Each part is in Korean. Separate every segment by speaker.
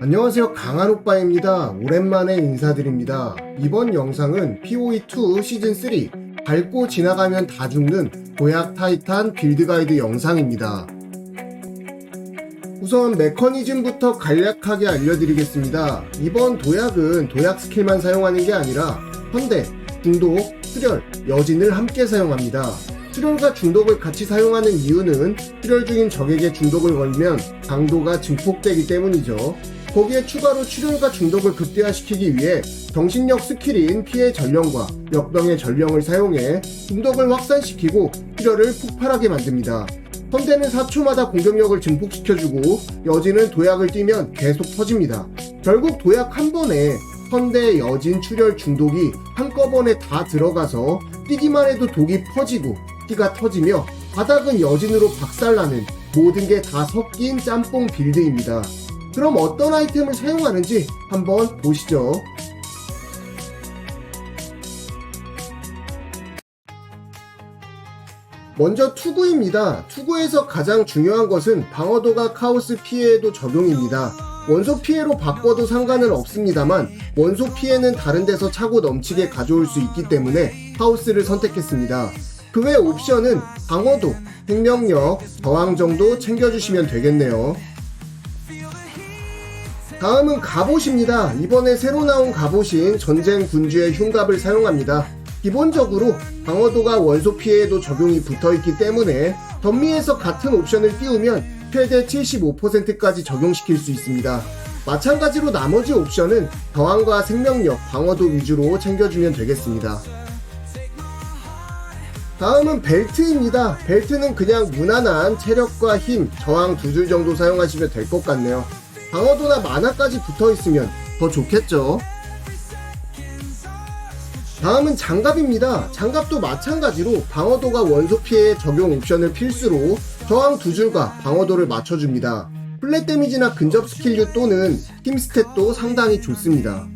Speaker 1: 안녕하세요. 강한 오빠입니다. 오랜만에 인사드립니다. 이번 영상은 POE2 시즌3 밟고 지나가면 다 죽는 도약 타이탄 빌드 가이드 영상입니다. 우선 메커니즘부터 간략하게 알려드리겠습니다. 이번 도약은 도약 스킬만 사용하는 게 아니라 현대, 중독, 출혈, 여진을 함께 사용합니다. 출혈과 중독을 같이 사용하는 이유는 출혈 중인 적에게 중독을 걸면 강도가 증폭되기 때문이죠. 거기에 추가로 출혈과 중독을 극대화시키기 위해 정신력 스킬인 피해 전령과 역병의 전령을 사용해 중독을 확산시키고 출혈을 폭발하게 만듭니다. 선대는 4초마다 공격력을 증폭시켜주고 여진은 도약을 뛰면 계속 터집니다. 결국 도약 한 번에 선대, 여진, 출혈, 중독이 한꺼번에 다 들어가서 뛰기만 해도 독이 퍼지고 피가 터지며 바닥은 여진으로 박살나는 모든 게 다 섞인 짬뽕 빌드입니다. 그럼 어떤 아이템을 사용하는지 한번 보시죠. 먼저 투구입니다. 투구에서 가장 중요한 것은 방어도가 카오스 피해에도 적용입니다. 원소 피해로 바꿔도 상관은 없습니다만 원소 피해는 다른 데서 차고 넘치게 가져올 수 있기 때문에 카오스를 선택했습니다. 그 외 옵션은 방어도, 생명력, 저항 정도 챙겨주시면 되겠네요. 다음은 갑옷입니다. 이번에 새로 나온 갑옷인 전쟁 군주의 흉갑을 사용합니다. 기본적으로 방어도가 원소 피해에도 적용이 붙어 있기 때문에 덤미에서 같은 옵션을 띄우면 최대 75%까지 적용시킬 수 있습니다. 마찬가지로 나머지 옵션은 저항과 생명력, 방어도 위주로 챙겨주면 되겠습니다. 다음은 벨트입니다. 벨트는 그냥 무난한 체력과 힘, 저항 두 줄 정도 사용하시면 될 것 같네요. 방어도나 만화까지 붙어 있으면 더 좋겠죠. 다음은 장갑입니다. 장갑도 마찬가지로 방어도가 원소 피해 적용 옵션을 필수로 저항 두 줄과 방어도를 맞춰줍니다. 플랫 데미지나 근접 스킬류 또는 힘 스탯도 상당히 좋습니다.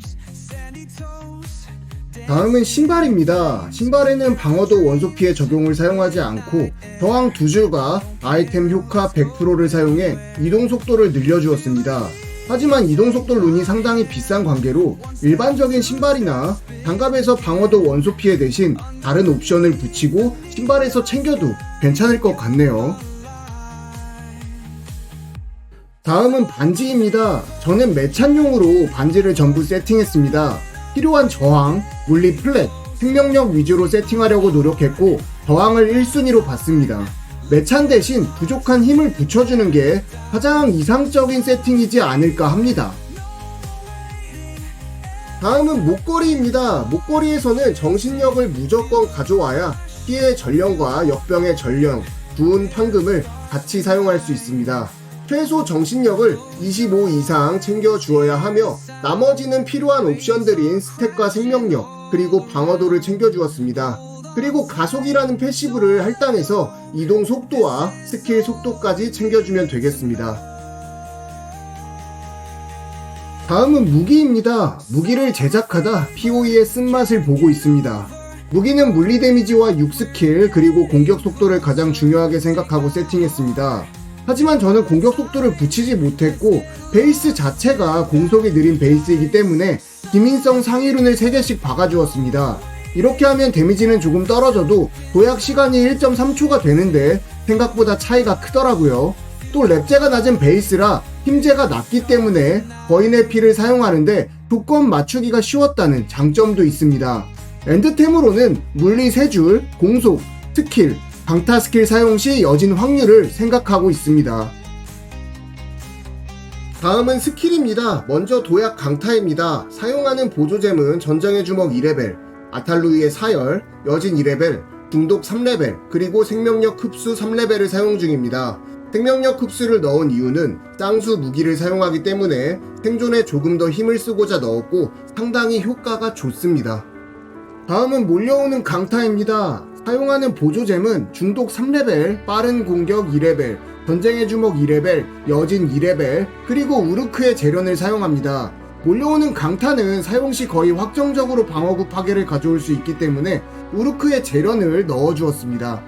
Speaker 1: 다음은 신발입니다. 신발에는 방어도 원소 피해 적용을 사용하지 않고 저항 두 줄과 아이템 효과 100%를 사용해 이동 속도를 늘려주었습니다. 하지만 이동 속도 룬이 상당히 비싼 관계로 일반적인 신발이나 장갑에서 방어도 원소 피해 대신 다른 옵션을 붙이고 신발에서 챙겨도 괜찮을 것 같네요. 다음은 반지입니다. 저는 매찬용으로 반지를 전부 세팅했습니다. 필요한 저항, 물리 플랫, 생명력 위주로 세팅하려고 노력했고 저항을 1순위로 봤습니다. 매찬 대신 부족한 힘을 붙여주는 게 가장 이상적인 세팅이지 않을까 합니다. 다음은 목걸이입니다. 목걸이에서는 정신력을 무조건 가져와야 피해 전령과 역병의 전령, 두운 판금을 같이 사용할 수 있습니다. 최소 정신력을 25 이상 챙겨 주어야 하며 나머지는 필요한 옵션들인 스택과 생명력 그리고 방어도를 챙겨 주었습니다. 그리고 가속이라는 패시브를 할당해서 이동 속도와 스킬 속도까지 챙겨주면 되겠습니다. 다음은 무기입니다. 무기를 제작하다 POE의 쓴맛을 보고 있습니다. 무기는 물리 데미지와 6스킬 그리고 공격 속도를 가장 중요하게 생각하고 세팅했습니다. 하지만 저는 공격 속도를 붙이지 못했고 베이스 자체가 공속이 느린 베이스이기 때문에 기민성 상위룬을 3개씩 박아주었습니다. 이렇게 하면 데미지는 조금 떨어져도 도약 시간이 1.3초가 되는데 생각보다 차이가 크더라고요. 또 랩제가 낮은 베이스라 힘제가 낮기 때문에 거인의 피를 사용하는데 조건 맞추기가 쉬웠다는 장점도 있습니다. 엔드템으로는 물리 3줄, 공속, 스킬, 강타 스킬 사용 시 여진 확률을 생각하고 있습니다. 다음은 스킬입니다. 먼저 도약 강타입니다. 사용하는 보조잼은 전장의 주먹 2레벨, 아탈루이의 사열, 여진 2레벨, 중독 3레벨, 그리고 생명력 흡수 3레벨을 사용 중입니다. 생명력 흡수를 넣은 이유는 쌍수 무기를 사용하기 때문에 생존에 조금 더 힘을 쓰고자 넣었고 상당히 효과가 좋습니다. 다음은 몰려오는 강타입니다. 사용하는 보조잼은 중독 3레벨, 빠른 공격 2레벨, 전쟁의 주먹 2레벨, 여진 2레벨, 그리고 우르크의 재련을 사용합니다. 몰려오는 강타는 사용 시 거의 확정적으로 방어구 파괴를 가져올 수 있기 때문에 우르크의 재련을 넣어주었습니다.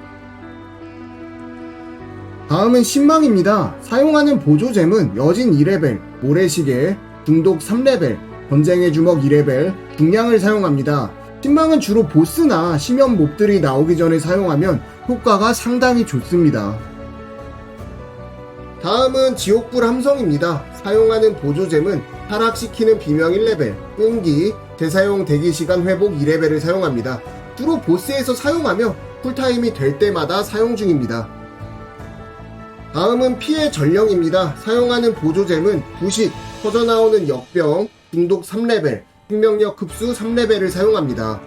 Speaker 1: 다음은 신망입니다. 사용하는 보조잼은 여진 2레벨, 모래시계, 중독 3레벨, 번쟁의 주먹 2레벨, 중량을 사용합니다. 신망은 주로 보스나 심연 몹들이 나오기 전에 사용하면 효과가 상당히 좋습니다. 다음은 지옥불 함성입니다. 사용하는 보조잼은 타락시키는 비명 1레벨, 끈기, 재사용 대기시간 회복 2레벨을 사용합니다. 주로 보스에서 사용하며 쿨타임이 될 때마다 사용 중입니다. 다음은 피해 전령입니다. 사용하는 보조잼은 부식, 터져나오는 역병, 중독 3레벨, 생명력 흡수 3레벨을 사용합니다.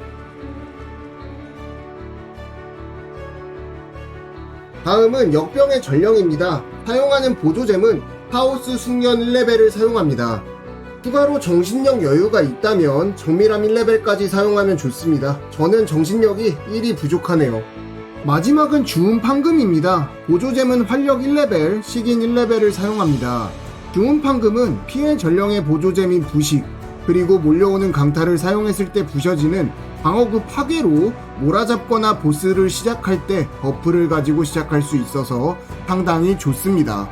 Speaker 1: 다음은 역병의 전령입니다. 사용하는 보조잼은 하우스 숙련 1레벨을 사용합니다. 추가로 정신력 여유가 있다면 정밀함 1레벨까지 사용하면 좋습니다. 저는 정신력이 1이 부족하네요. 마지막은 주운 판금입니다. 보조잼은 활력 1레벨, 식인 1레벨을 사용합니다. 주운 판금은 피해 전령의 보조잼인 부식, 그리고 몰려오는 강타를 사용했을 때 부셔지는 방어구 파괴로 몰아잡거나 보스를 시작할 때 버프를 가지고 시작할 수 있어서 상당히 좋습니다.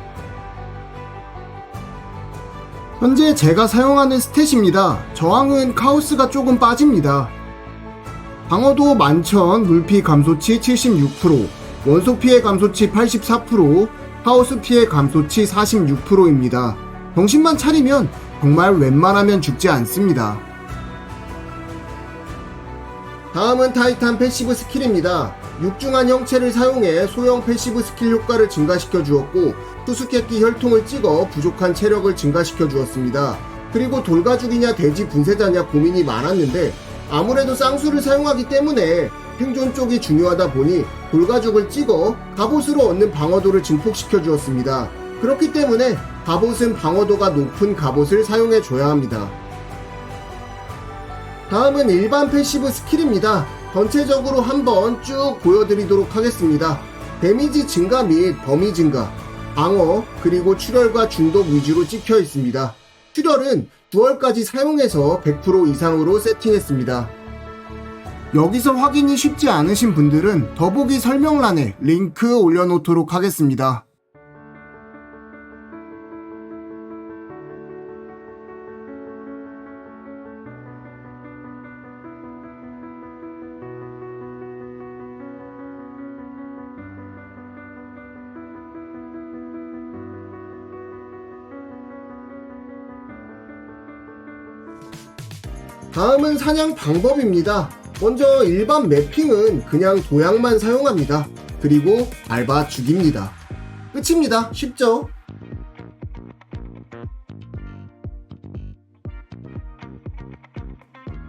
Speaker 1: 현재 제가 사용하는 스탯입니다. 저항은 카오스가 조금 빠집니다. 방어도 만천, 물피 감소치 76%, 원소 피해 감소치 84%, 하우스 피해 감소치 46%입니다. 정신만 차리면 정말 웬만하면 죽지 않습니다. 다음은 타이탄 패시브 스킬입니다. 육중한 형체를 사용해 소형 패시브 스킬 효과를 증가시켜 주었고 수수께끼 혈통을 찍어 부족한 체력을 증가시켜 주었습니다. 그리고 돌가죽이냐 돼지 분쇄자냐 고민이 많았는데 아무래도 쌍수를 사용하기 때문에 생존 쪽이 중요하다 보니 돌가죽을 찍어 갑옷으로 얻는 방어도를 증폭시켜 주었습니다. 그렇기 때문에 갑옷은 방어도가 높은 갑옷을 사용해 줘야 합니다. 다음은 일반 패시브 스킬입니다. 전체적으로 한번 쭉 보여드리도록 하겠습니다. 데미지 증가 및 범위 증가, 방어, 그리고 출혈과 중독 위주로 찍혀 있습니다. 출혈은 9월까지 사용해서 100% 이상으로 세팅했습니다. 여기서 확인이 쉽지 않으신 분들은 더보기 설명란에 링크 올려놓도록 하겠습니다. 다음은 사냥 방법입니다. 먼저 일반 매핑은 그냥 도약만 사용합니다. 그리고 밟아 죽입니다. 끝입니다. 쉽죠?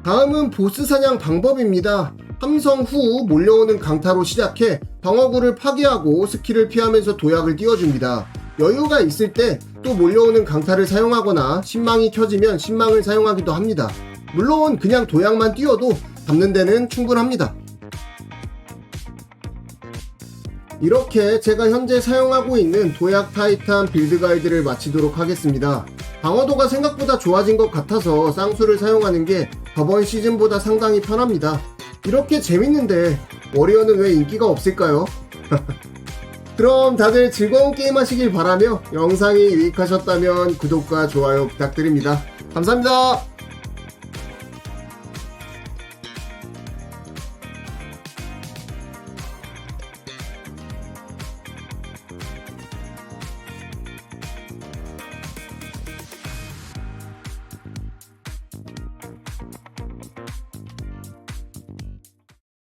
Speaker 1: 다음은 보스 사냥 방법입니다. 함성 후 몰려오는 강타로 시작해 방어구를 파괴하고 스킬을 피하면서 도약을 띄워줍니다. 여유가 있을 때 또 몰려오는 강타를 사용하거나 신망이 켜지면 신망을 사용하기도 합니다. 물론 그냥 도약만 띄워도 잡는 데는 충분합니다. 이렇게 제가 현재 사용하고 있는 도약 타이탄 빌드 가이드를 마치도록 하겠습니다. 방어도가 생각보다 좋아진 것 같아서 쌍수를 사용하는 게 저번 시즌보다 상당히 편합니다. 이렇게 재밌는데 워리어는 왜 인기가 없을까요? 그럼 다들 즐거운 게임 하시길 바라며 영상이 유익하셨다면 구독과 좋아요 부탁드립니다. 감사합니다.